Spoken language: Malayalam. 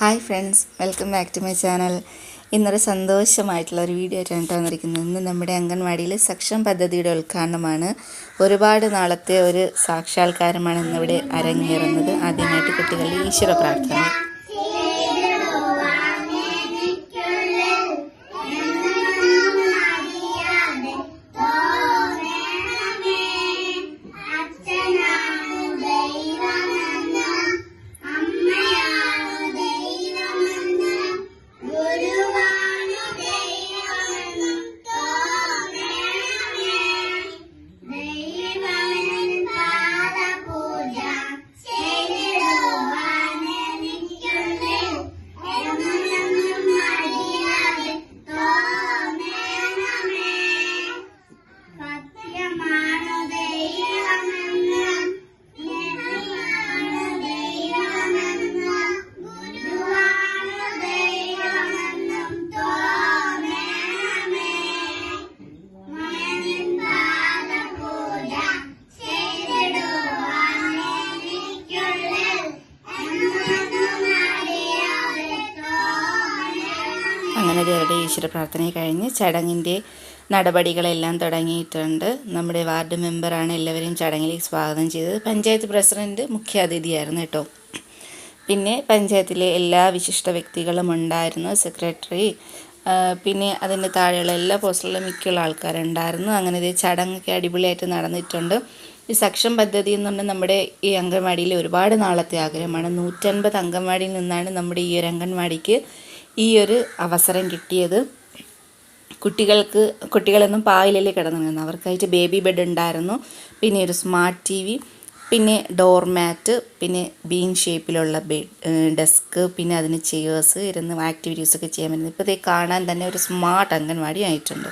Hi friends welcome back to my channel ഇന്നൊരു സന്തോഷമായിട്ടുള്ള ഒരു വീഡിയോ ആയിട്ടാണ് കേട്ടോ വന്നിരിക്കുന്നത്. ഇന്ന് നമ്മുടെ അംഗൻവാടിയിൽ സക്ഷം പദ്ധതിയുടെ ഉദ്ഘാടനമാണ്. ഒരുപാട് നാളത്തെ ഒരു സാക്ഷാത്കാരമാണ് ഇന്നിവിടെ അരങ്ങേറുന്നത്. ആദ്യമായിട്ട് കുട്ടികളുടെ ഈശ്വര പ്രാർത്ഥന. അങ്ങനെ ദേവരുടെ ഈശ്വര പ്രാർത്ഥന കഴിഞ്ഞ് ചടങ്ങിന്റെ നടപടികളെല്ലാം തുടങ്ങിയിട്ടുണ്ട്. നമ്മുടെ വാർഡ് മെമ്പറാണ് എല്ലാവരെയും ചടങ്ങിലേക്ക് സ്വാഗതം ചെയ്തത്. പഞ്ചായത്ത് പ്രസിഡന്റ് മുഖ്യാതിഥിയായിരുന്നു കേട്ടോ. പിന്നെ പഞ്ചായത്തിലെ എല്ലാ വിശിഷ്ട വ്യക്തികളും ഉണ്ടായിരുന്നു. സെക്രട്ടറി പിന്നെ അതിന്റെ താഴെയുള്ള എല്ലാ പോസ്റ്റിലും മിക്കുള്ള ആൾക്കാരുണ്ടായിരുന്നു. അങ്ങനെ ഇത് ചടങ്ങൊക്കെ അടിപൊളിയായിട്ട് നടന്നിട്ടുണ്ട്. ഈ സക്ഷം പദ്ധതി എന്ന് പറഞ്ഞാൽ നമ്മുടെ ഈ അംഗൻവാടിയിലെ ഒരുപാട് നാളത്തെ ആഗ്രഹമാണ്. നൂറ്റൻപത് അംഗൻവാടിയിൽ നിന്നാണ് നമ്മുടെ ഈ ഒരു അംഗൻവാടിക്ക് ഈ ഒരു അവസരം കിട്ടിയത് കുട്ടികൾക്ക് കുട്ടികളൊന്നും പായിലല്ലേ കിടന്നിരുന്നു അവർക്കായിട്ട് ബേബി ബെഡ് ഉണ്ടായിരുന്നു. പിന്നെ ഒരു സ്മാർട്ട് ടി വി പിന്നെ ഡോർ മാറ്റ് പിന്നെ ബീൻ ഷേപ്പിലുള്ള ബെഡ് ഡെസ്ക് പിന്നെ അതിന് ചെയേഴ്സ് ഇരുന്ന് ആക്ടിവിറ്റീസൊക്കെ ചെയ്യാൻ പറ്റുന്നത്. ഇപ്പോൾ ഇത് കാണാൻ തന്നെ ഒരു സ്മാർട്ട് അംഗൻവാടി ആയിട്ടുണ്ട്.